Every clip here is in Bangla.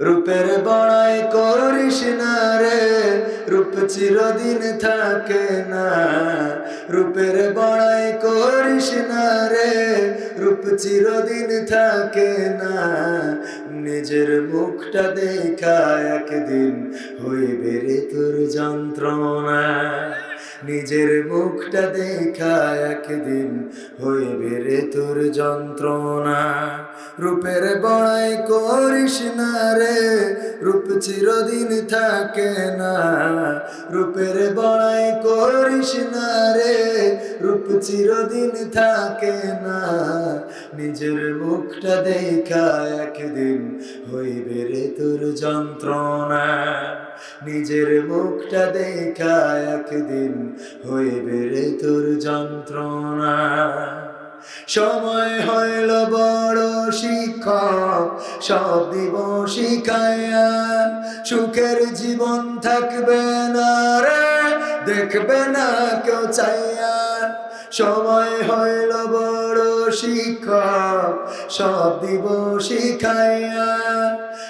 রূপের বড়াই করিস না রে, রূপ চিরদিন থাকে না। রূপের বড়াই করিস না রে, রূপ চিরদিন থাকে না। নিজের মুখটা দেখা একদিন হইবে রে তোর যন্ত্রণা। নিজের মুখটা দেখা একদিন হইবে রে তোর যন্ত্রণা। রূপের বড়াই করিস না রে, রূপ চিরদিন থাকে না। রূপের বড়াই করিস না রে, রূপ চিরদিন থাকে না। নিজের মুখটা দেখা একদিন হইবে রে তোর যন্ত্রণা। নিজের মুখটা দেখা একদিন হইবে রে তোর যন্ত্রণা। সময় হইল বড় শিক্ষক, সব দিব শিখাইয়া সুখের জীবন থাকবে না রে, দেখবে না কেউ চাইয়া। সময় হইল বড় শিক্ষক সব দিব শিখাইয়া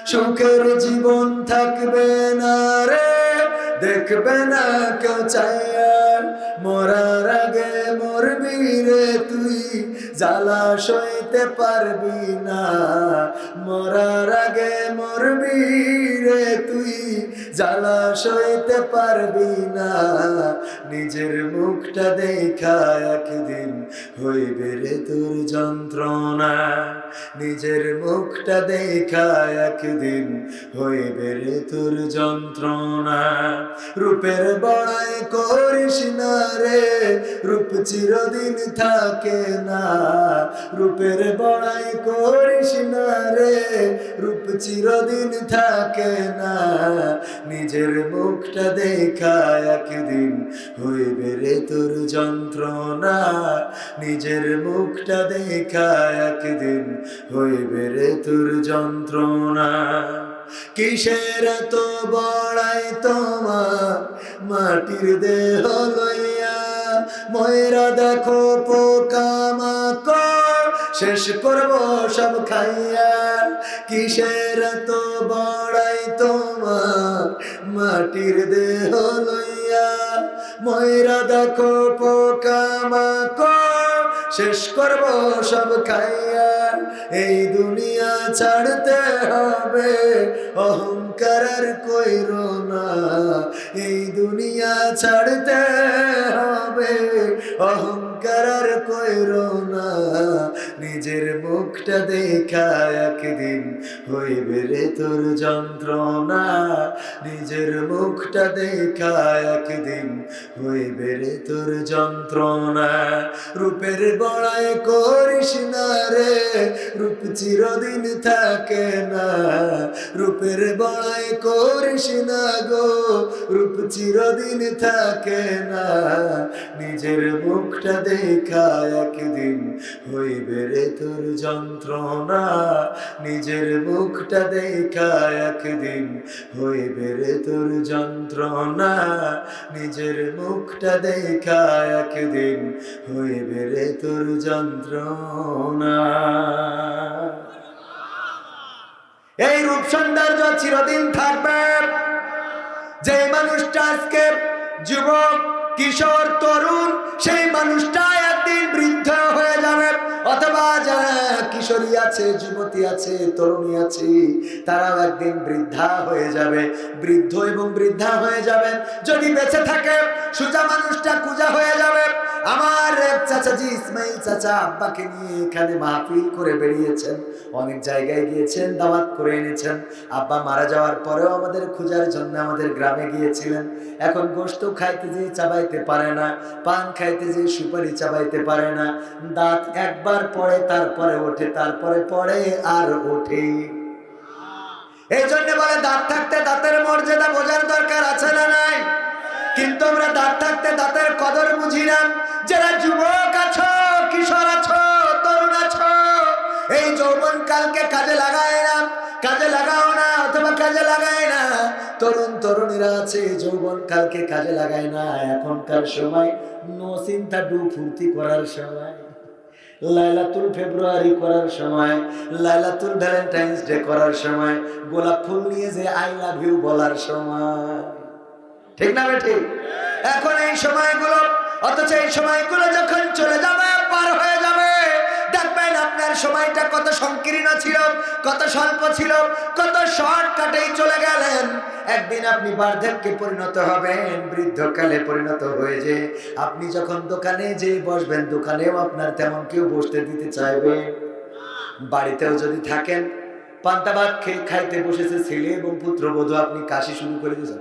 সুখের জীবন থাকবে না রে, দেখবে না কেউ চাইয়া মরার আগে। মরবি রে তুই? জ্বালা সইতে পারবি না। মরার আগে মরবি রে তুই। জ্বালা সইতে পারবি না। নিজের মুখটা দেখা একদিন হইবে রে তোর যন্ত্রণা। নিজের মুখটা দেখা একদিন হইবে রে তোর যন্ত্রণা। রূপের বড়াই করিস না রে। রূপ চিরদিন থাকে না। রূপের বড়াই করিস না রে। রূপ চিরদিন থাকে না। নিজের মুখটা দেখা একদিন হইবে রে তোর যন্ত্রণা। নিজের মুখটা দেখা একদিন হইবে রে তোর যন্ত্রণা। কিসের তো বড়াই তোমার? মাটির দেহ লইয়া ময়রা দেখো পোকা মাকড়। শেষ করব সব খাইয়া। কিসের তো বড়াই তোমার? মাটির দেহ লইয়া। ময়রা দেখো পোকা মাকড়। শেষ করব সব খাইয়া। এই দুনিয়া ছাড়তে হবে অহংকার আর কইর না। এই দুনিয়া ছাড়তে হবে, অহংকার আর কইর না। নিজের মুখটা দেখা একদিন হইবে রে তোর যন্ত্রণা। নিজের মুখটা দেখা একদিন হইবে রে তোর যন্ত্রণা। রূপের বড়াই করিস না রে, রূপ চিরদিন থাকে না। রূপের বড়াই করিস না গো, রূপ চিরদিন থাকে না। নিজের মুখটা দেখা একদিন হইবে রে তোর যন্ত্রণা। নিজের মুখটা দেখা একদিন হইবে রে তোর যন্ত্রণা। নিজের মুখটা দেখা একদিন হইবে রে তোর যন্ত্রণা। এই রূপ সৌন্দর্য চিরদিন থাকবে। যে মানুষটা আজকে যুবক, কিশোর, তরুণ, সেই মানুষটা কিশোরী আছে, যুবতী আছে, তরুণী আছে, তারাও একদিন বৃদ্ধা হয়ে যাবে। বৃদ্ধ এবং বৃদ্ধা হয়ে যাবেন। যদি বেঁচে থাকে সোজা মানুষটা কুজা হয়ে যাবে। আমার এক চাচাজি ইসমাইল চাচা আব্বাকে নিয়ে এখানে মাহফিল করে বেরিয়েছেন। অনেক জায়গায় গিয়েছেন, দাওয়াত করে এনেছেন। আব্বা মারা যাওয়ার পরেও আমাদের খোঁজার জন্য আমাদের গ্রামে গিয়েছিলেন। এখন গোস্ত খাইতে যে চাবাইতে পারে না, পান খাইতে যে সুপারি চাবাইতে পারে না। দাঁত একবার পড়ে, তারপরে ওঠে, তারপরে পড়ে আর ওঠে। এই জন্য বলে, দাঁত থাকতে দাঁতের মর্যাদা বোঝার দরকার আছে না নাই? কিন্তু আমরা দাঁত থাকতে দাঁতের কদর বুঝি না যারা যুবক আছো, কিশোর আছো, তরুণ আছো, এই যৌবন কালকে কাজে লাগায় না, কাজে লাগাও না, অথবা কাজে লাগায় না। তরুণ তরুণীরা আছে যৌবন কালকে কাজে লাগায় না। এখনকার সময় নো চিন্তা ডু ফুর্তি করার সময়, লাইলাতুল ফেব্রুয়ারি করার সময়, লাইলাতুল ভ্যালেন্টাইন্স ডে করার সময়, গোলাপ ফুল নিয়ে যে আই লাভ ইউ বলার সময়। ঠিক না ঠিক এখন এই সময়গুলো অথচ এই সময়গুলো যখন চলে যাবে, পার হয়ে যাবে। দেখবেন আপনার সময়টা কত সংকীর্ণ ছিল, কত স্বল্প ছিল, কত শর্টকাটেই চলে গেলেন। একদিন আপনি বার্ধক্যে পরিণত হবেন, বৃদ্ধকালে পরিণত হয়ে যে আপনি যখন দোকানে যে বসবেন, দোকানেও আপনার তেমন কেউ বসতে দিতে চাইবে। বাড়িতেও যদি থাকেন, পান্তা ভাত খেয়ে খাইতে বসেছে ছেলে এবং পুত্রবধূ, আপনি কাশি শুরু করে দিয়েছেন।